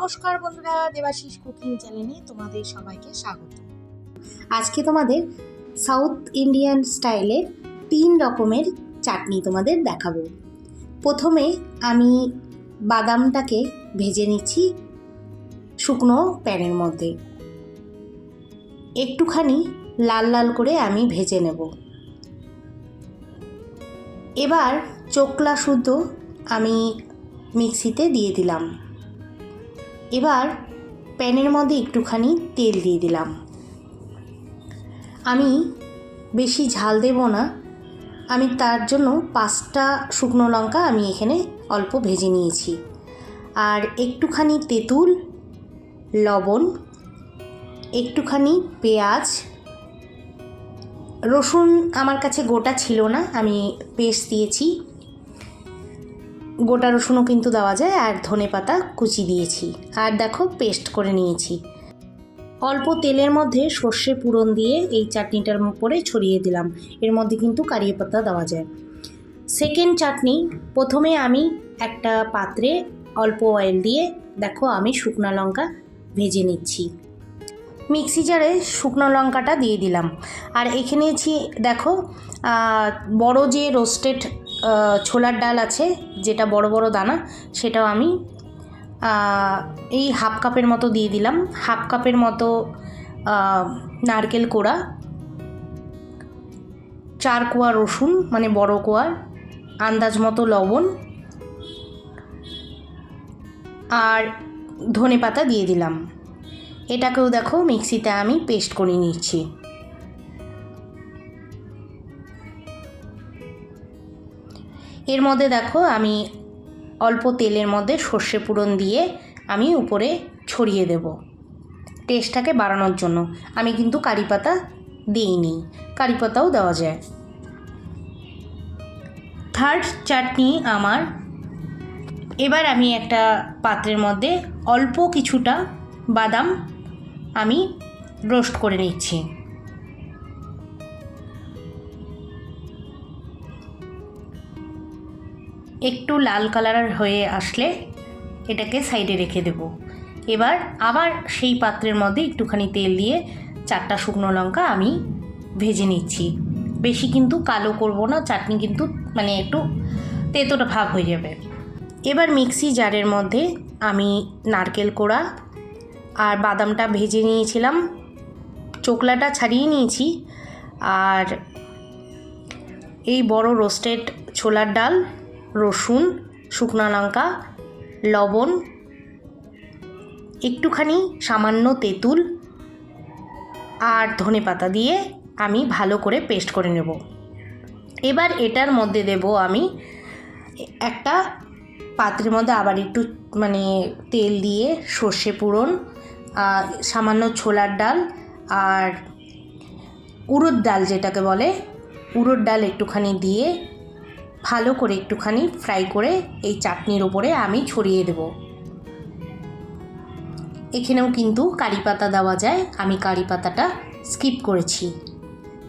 নমস্কার বন্ধুরা, দেবাশিস কুকিং চ্যানেলে তোমাদের সবাইকে স্বাগত। আজকে তোমাদের সাউথ ইন্ডিয়ান স্টাইলের তিন রকমের চাটনি তোমাদের দেখাবো। প্রথমে আমি বাদামটাকে ভেজে নিচ্ছি শুকনো প্যানের মধ্যে। একটুখানি লাল লাল করে আমি ভেজে নেব। এবার চোকলা শুদ্ধ আমি মিক্সিতে দিয়ে দিলাম। এবার প্যানের মধ্যে একটুখানি তেল দিয়ে দিলাম। আমি বেশি ঝাল দেব না। আমি তার জন্য পাঁচটা শুকনো লঙ্কা আমি এখানে অল্প ভেজে নিয়েছি। আর একটুখানি তেঁতুল, লবণ, একটুখানি পেঁয়াজ, রসুন আমার কাছে গোটা ছিল না, আমি পেস্ট দিয়েছি। গোটা রসুনও কিন্তু দেওয়া যায় আর ধনে পাতা কুচি দিয়েছি। আর দেখো পেস্ট করে নিয়েছি। অল্প তেলের মধ্যে সর্ষে পুরন দিয়ে এই চাটনিটার উপরে ছড়িয়ে দিলাম। এর মধ্যে কিন্তু কারিয়ে পাতা দেওয়া যায়। সেকেন্ড চাটনি, প্রথমে আমি একটা পাত্রে অল্প অয়েল দিয়ে দেখো, আমি শুকনো লঙ্কা ভেজে নিচ্ছি। মিক্সি জারে শুকনো লঙ্কাটা দিয়ে দিলাম। আর এখানে নিয়েছি দেখো বড় যে রোস্টেড ছোলার ডাল আছে, যেটা বড় বড় দানা, সেটাও আমি এই হাফ কাপের মতো দিয়ে দিলাম। হাফ কাপের মতো নারকেল কোড়া, চার কোয়া রসুন মানে বড় কোয়ার আন্দাজ মতো লবণ, আর ধনে পাতা দিয়ে দিলাম। এটাকেও দেখো মিক্সিতে আমি পেস্ট করে নিচ্ছি। এর মধ্যে দেখো আমি অল্প তেলের মধ্যে সর্ষে পুরন দিয়ে আমি উপরে ছড়িয়ে দেব। টেস্টটাকে বাড়ানোর জন্য। আমি কিন্তু কারি পাতা দিইনি। কারি পাতাও দেওয়া যায়। থার্ড চাটনি আমার। এবার আমি একটা পাত্রের মধ্যে অল্প কিছুটা বাদাম আমি রোস্ট করে নিচ্ছি। একটু লাল কালার হয়ে আসলে এটাকে সাইডে রেখে দেব। এবার আবার সেই পাত্রের মধ্যে একটুখানি তেল দিয়ে চারটা শুকনো লঙ্কা আমি ভেজে নিচ্ছি। বেশি কিন্তু কালো করব না, চাটনি কিন্তু মানে একটু তেতোটা ভাব হয়ে যাবে। এবার মিক্সি জারের মধ্যে আমি নারকেল কোড়া আর বাদামটা ভেজে নিয়েছিলাম। চোকলাটা ছাড়িয়ে নিয়েছি আর এই বড় রোস্টেড ছোলার ডাল রসুন, শুকনো লঙ্কা, লবণ, একটুখানি সামান্য তেঁতুল আর ধনে পাতা দিয়ে আমি ভালো করে পেস্ট করে নেব। এবার এটার মধ্যে দেব আমি একটা পাত্রের মধ্যে আবার একটু মানে তেল দিয়ে সর্ষে পুরন সামান্য ছোলার ডাল আর উড়দ ডাল যেটাকে বলে উড়দ ডাল একটুখানি দিয়ে ভালো করে একটুখানি ফ্রাই করে এই চাটনির ওপরে আমি ছড়িয়ে দেব। এখানেও কিন্তু কারি পাতা দেওয়া যায়, আমি কারি পাতাটা স্কিপ করেছি।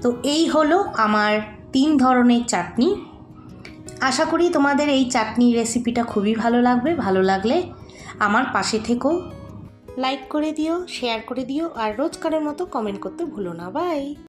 তো এই হলো আমার তিন ধরনের চাটনি। আশা করি তোমাদের এই চাটনি রেসিপিটা খুবই ভালো লাগবে, ভালো লাগলে আমার পাশে থেকেও লাইক করে দিও শেয়ার করে দিও, আর রোজকারের মতো কমেন্ট করতে ভুলো না। বাই